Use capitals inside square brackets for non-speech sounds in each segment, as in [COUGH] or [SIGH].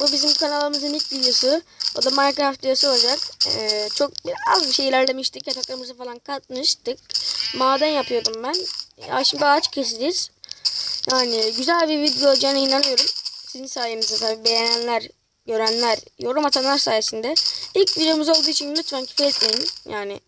bu bizim kanalımızın ilk videosu. O da Minecraft videosu olacak. Ee, çok az bir şey ilerlemiştik. Yataklarımızı falan katmıştık. Maden yapıyordum ben. Ya şimdi ağaç keseceğiz. Yani güzel bir video olacağına inanıyorum. Sizin sayenizde tabii beğenenler, görenler, yorum atanlar sayesinde. İlk videomuz olduğu için lütfen küfür etmeyin. Yani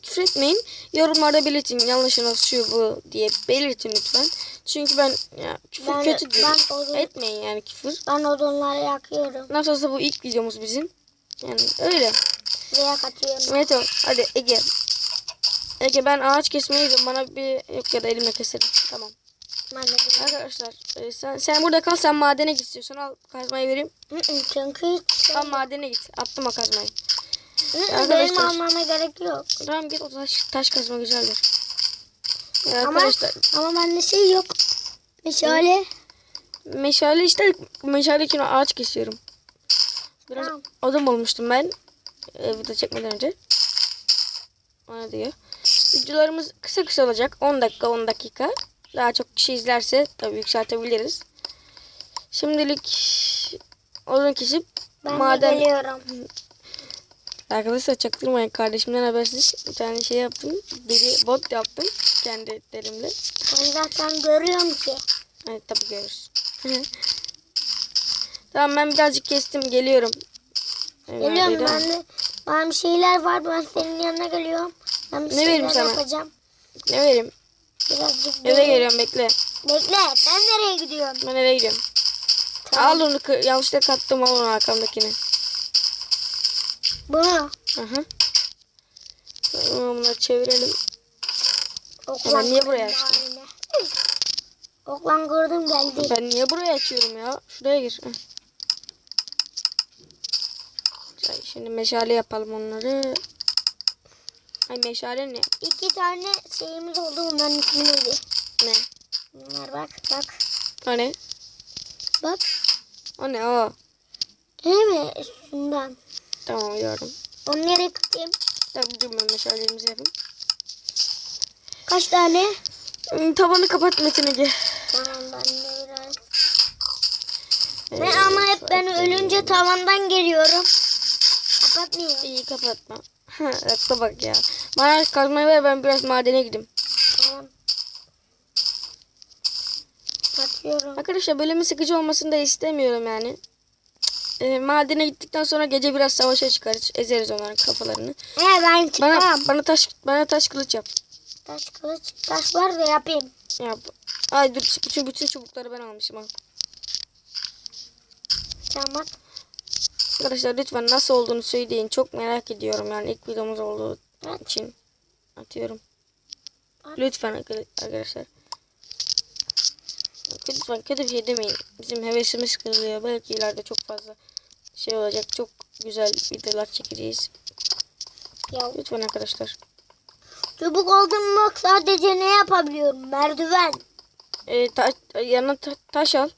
küfür etmeyin. Yorumlarda belirtin. Yanlışınız şu bu diye belirtin lütfen. Çünkü ben ya, küfür Ben- kötü diyorum. ben odun- Etmeyin yani küfür. Ben odunları yakıyorum. Nasıl olsa bu ilk videomuz bizim. Yani öyle. Veya katıyorum. Evet. Hadi Ege. Ege ben ağaç kesmeyi de bana bir yok ya da elimle keserim. Tamam. Arkadaşlar e, sen sen burada kal sen madene git istiyorsan al kazmayı vereyim. Çünkü Al madene git. Attım o kazmayı. Arkadaşlar. benim almama gerek yok. Tamam git o taş, taş kazma güzeldir. Ya Ama- arkadaşlar Ama bende şey yok. Meşale. meşale işte meşale için ağaç kesiyorum. Biraz Tamam. odun bulmuştum ben. E, video çekmeden önce. Ona diyor. Videolarımız kısa kısa olacak. 10 dakika 10 dakika. Daha çok kişi izlerse tabii yükseltebiliriz. Şimdilik odun kesip Ben maden de geliyorum. Arkadaşlar çaktırmayın kardeşimden habersiz bir tane şey yaptım. Deli bot yaptım kendi elimle. Ben zaten görüyorum ki. Evet tabii görürüz. [LAUGHS] tamam ben birazcık kestim geliyorum. Geliyorum Neredeydi? ben de. Ben bir şeyler var. Ben senin yanına geliyorum. Ben bir Ne vereyim sana? yapacağım. Ne vereyim? Birazcık Eve böyle- geliyorum bekle. Bekle. Sen nereye gidiyorsun? Ben eve gidiyorum. Tamam. Al onu yanlışlıkla kattım al onu arkamdakini. Bunu. Aha. Tamam, Bunları çevirelim. Oklan Ben niye buraya açtım? Oklan kırdım geldi. Ben niye buraya açıyorum ya? Şuraya gir. Şimdi meşale yapalım onları. Ay meşale ne? İki tane şeyimiz oldu. Bunların neydi? Ne? Bunlar bak bak. O ne? Bak. O ne o? Değil mi? Üstünden. Tamam gördüm. Onu nereye katayım? Tamam dur ben meşalelerimizi yapayım. Kaç tane? Hmm, Tavanı kapat Metin Ege. Tamam ben de biraz. Ee, Ben ama hep ben ölünce tavandan geliyorum. Kapatmıyor. İyi kapatma. [LAUGHS] Akla bak ya. Bana kazmayı ver ben biraz madene gideyim. Tamam. Kapatıyorum. Arkadaşlar bölümün sıkıcı olmasını da istemiyorum yani. Ee, madene gittikten sonra gece biraz savaşa çıkarız. Ezeriz onların kafalarını. He ben çıkmam. Bana bana taş bana taş kılıç yap. Taş kılıç taş var da yapayım. Yap. Ay dur bütün bütün çubukları ben almışım ha. Tamam. Arkadaşlar lütfen nasıl olduğunu söyleyin. Çok merak ediyorum yani ilk videomuz olduğu için atıyorum. At. Lütfen arkadaş- arkadaşlar. Lütfen kötü bir şey demeyin. Bizim hevesimiz kırılıyor. Belki ileride çok fazla şey olacak. Çok güzel videolar çekeceğiz. Ya Lütfen arkadaşlar. çubuk oldum mu sadece ne yapabiliyorum? Merdiven. Ee, ta- yanına ta- taş al.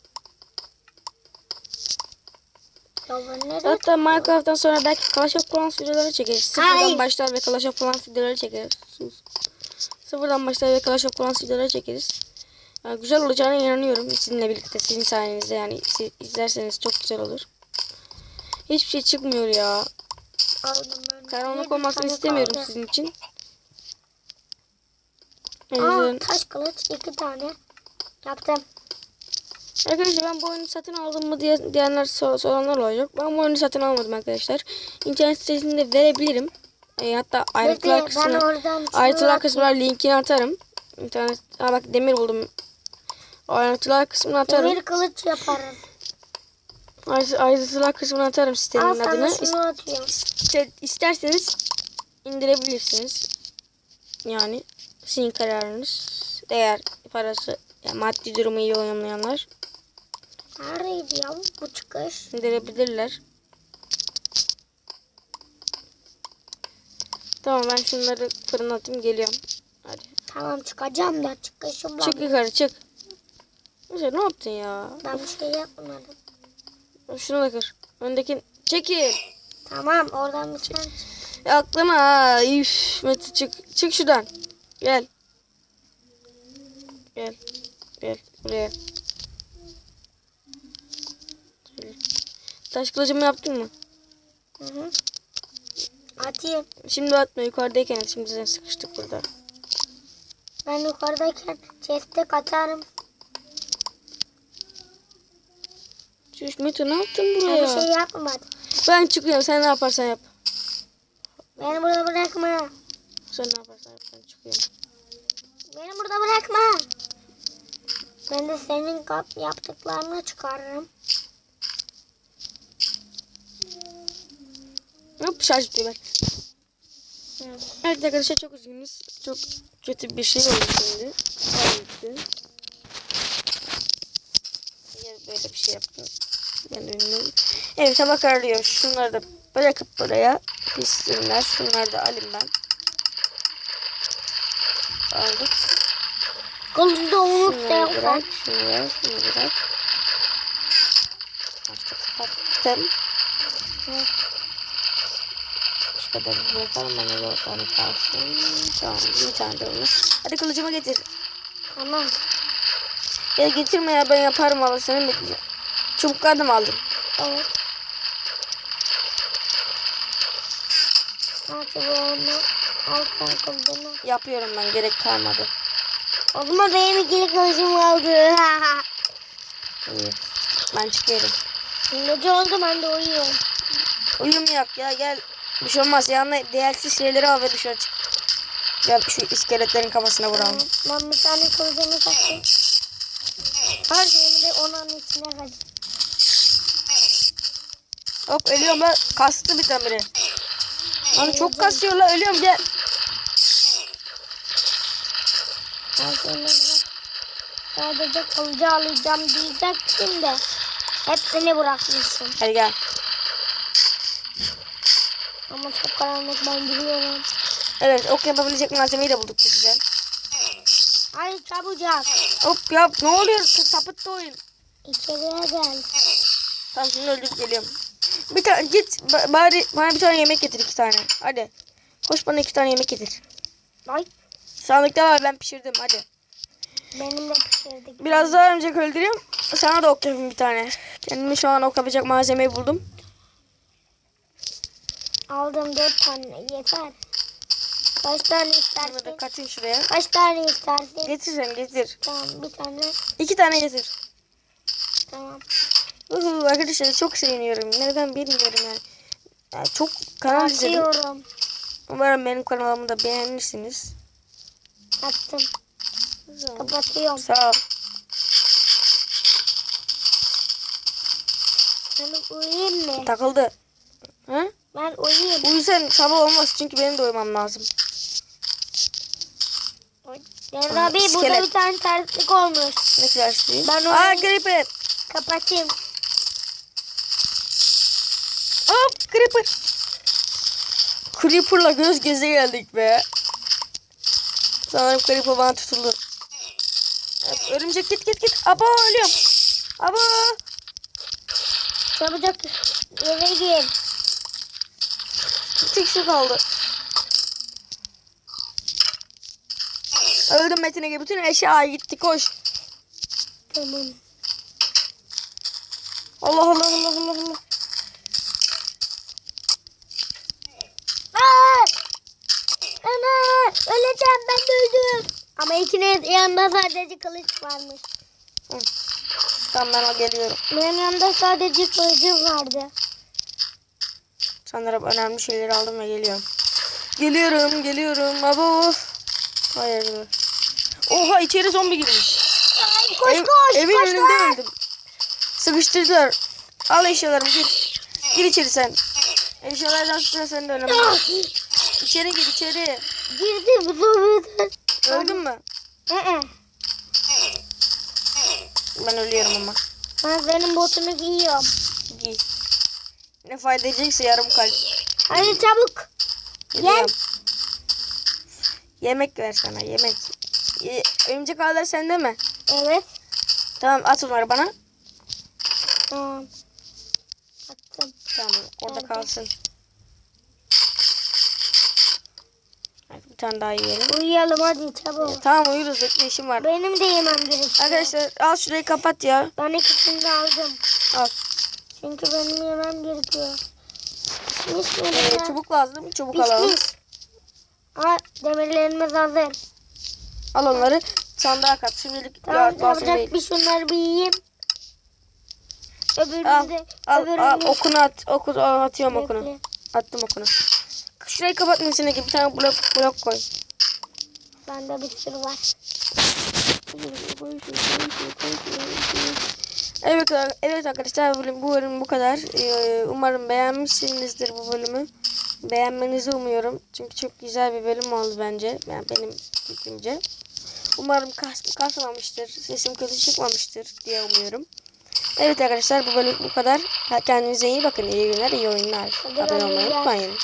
Hatta Minecraft'tan sonra belki Clash of Clans videoları çekeriz. Sıfırdan Hayır. başlar ve Clash of Clans videoları çekeriz. Sus. Sıfırdan başlar ve Clash of Clans videoları çekeriz. Yani güzel olacağına inanıyorum sizinle birlikte. Sizin sayenizde yani siz izlerseniz çok güzel olur. Hiçbir şey çıkmıyor ya. Karanlık olmasını istemiyorum kaldı. sizin için. Aa, taş kılıç iki tane. Yaptım. Arkadaşlar ben bu oyunu satın aldım mı diye, diyenler sor- soranlar olacak. Ben bu oyunu satın almadım arkadaşlar. İnternet sitesinde verebilirim. E, hatta ayrıntılar kısmına, ayrıntılar kısmına linkini atarım. İnternet, ha bak demir buldum. Ayrıntılar kısmına atarım. Demir kılıç yaparım. Ayrı- Ayrıntılar kısmına atarım sitenin adını. şunu atıyorum. İste- isterseniz indirebilirsiniz. Yani sizin kararınız. Eğer parası, yani maddi durumu iyi olmayanlar Neredeydi ya bu çıkış? indirebilirler. Tamam ben şunları fırına atayım geliyorum. Hadi. Tamam çıkacağım da çıkışım var. Çık yukarı çık. Ne yaptın ya? Ben bir şey yapmadım. Şunu da kır. Öndeki çekil. Tamam oradan bir çık. Ya aklıma ha. Üf, Mete çık. Çık şuradan. Gel. Gel. Gel buraya. Taş kılıcımı yaptın mı? Hı hı. Atayım. Şimdi atma yukarıdayken. Şimdi sen sıkıştık burada. Ben yukarıdayken chest'e katarım. Çüş Mete ne yaptın Ben buraya? bir şey yapmadım. Ben çıkıyorum. Sen ne yaparsan yap. Beni burada bırakma. Sen ne yaparsan yap. Ben çıkıyorum. Beni burada bırakma. Ben de senin kap yaptıklarını çıkarırım. Hop şarj bitiyor ben. Hı. Evet arkadaşlar çok üzgünüz. Çok kötü bir şey oldu şimdi. Niye böyle bir şey yaptım? Evet hava kararıyor. Şunları da bırakıp buraya pissinler. Şunları da alayım ben. Aldık. Şunları da bırak. Şunu ver. Şunu bırak. Başta kapattım. Şu kadar. Bana da tane kalsın. Tamam. Bir tane de onu. Hadi kılıcımı getir. Tamam. Ya getirme ya ben yaparım valla seni bekleyeceğim. Çubuklar da mı aldın? Evet. Al çubuğunu. Al sen kılıcını. Yapıyorum ben gerek kalmadı. O zaman benim ikili kılıcımı aldı. [LAUGHS] İyi. Ben çıkıyorum. Gece oldu ben de uyuyorum. Uyumayak ya gel. Bir şey olmaz. Yanına değersiz şeyleri al ve dışarı çık. Gel şu iskeletlerin kafasına vuralım. Ben bir tane kılıcımı takayım. Her şeyimi de onun içine koydum. Hop ölüyorum lan. Kastı bir tane biri. Lan çok kasıyor lan ölüyorum gel. Sadece kılıcı alacağım diyecektim de. Hepsini bırakmışsın. Hadi gel. Ama çok karanlık ben biliyorum. Evet ok yapabilecek malzemeyi de bulduk güzel. Hadi çabucak. Hop yap ne oluyor sapıttı oyun. İçeriye gel. Tamam şimdi öldürüp geliyorum. Bir tane git ba- bari bana bir tane yemek getir iki tane. Hadi. Koş bana iki tane yemek getir. Ay Sandıkta var ben pişirdim hadi. benim de pişirdik. Biraz daha önce öldüreyim. Sana da ok yapayım bir tane. Kendime şu an ok yapacak malzemeyi buldum. Aldım dört tane yeter. Kaç tane istersin? da katayım şuraya. Kaç tane istersin? Getir sen getir. Tamam bir tane. İki tane getir. Tamam. Uhu, arkadaşlar çok seviniyorum. Neden bilmiyorum yani. yani çok kanal izledim. Umarım benim kanalımı da beğenirsiniz. Attım. Kapatıyorum. Sağ ol. Ben uyuyayım mı? Takıldı. Ha? Ben uyuyayım. Uyusan sabah olmaz çünkü benim de uyumam lazım. Devra abi burada bir tane terslik olmuş. Ne şey? Ben Aa onu- Creeper. Kapatayım. Creeper. Creeper'la göz göze geldik be. Sanırım Creeper bana tutuldu. Evet, örümcek git git git. Abo ölüyorum. Abo. Çabucak eve gir. Tek şu kaldı. Öldüm Metin'e gibi. Bütün eşya gitti koş. Tamam. Allah Allah Allah Allah Allah. Aa! Öleceğim ben öldüm. Ama ikinin yanında sadece kılıç varmış. Tamam ben o geliyorum. Benim yanımda sadece kılıcım vardı. Sanırım önemli şeyleri aldım ve geliyorum. Geliyorum geliyorum. Abo. Hayır. Oha içeri zombi girmiş. Ay, koş Ev- koş evin koş önünde koş. öldüm. Sıkıştırdılar. Al eşyalarımı gir. Gir içeri sen. Eşyalardan sonra sen de önemli. İçeri gir içeri. Girdim zombiler. Öldün mü? Ee, Ben ölüyorum ama. ben senin botunu giyiyorum. Giy. Ne fayda edecekse yarım kalp. Hadi çabuk. Geliyorum. Yemek ver sana yemek. Ye, örümcek ağlar sende mi? Evet. Tamam at onları bana. Tamam. Attım. Tamam orada kalsın. Evet, bir tane daha yiyelim. Uyuyalım hadi çabuk. Tamam uyuruz bekle işim var. Benim de yemem gerekiyor. Arkadaşlar al şurayı kapat ya. Ben ikisini de aldım. Al. Çünkü benim yemem gerekiyor. Ee, çubuk lazım. Çubuk alalım. Pişmiş. Ama demirlerimiz hazır. Al onları. Sandığa kat. Şimdilik Tamam lazım değil. bir şunları bir yiyeyim. Öbürünü Al, de al, öbürünü al okunu at. Oku, al, atıyorum Bekle. okunu. Attım okunu. Şurayı kapatın içine gibi bir tane blok, blok koy. Bende bir sürü var. Evet, evet arkadaşlar bölüm, bu bölüm bu kadar. Ee, umarım beğenmişsinizdir bu bölümü. Beğenmenizi umuyorum. Çünkü çok güzel bir bölüm oldu bence. Yani benim fikrimce. Umarım kas, kasmamıştır. Sesim kötü çıkmamıştır diye umuyorum. Evet arkadaşlar bu bölüm bu kadar. Kendinize iyi bakın. İyi günler, iyi oyunlar. Abone olmayı unutmayın.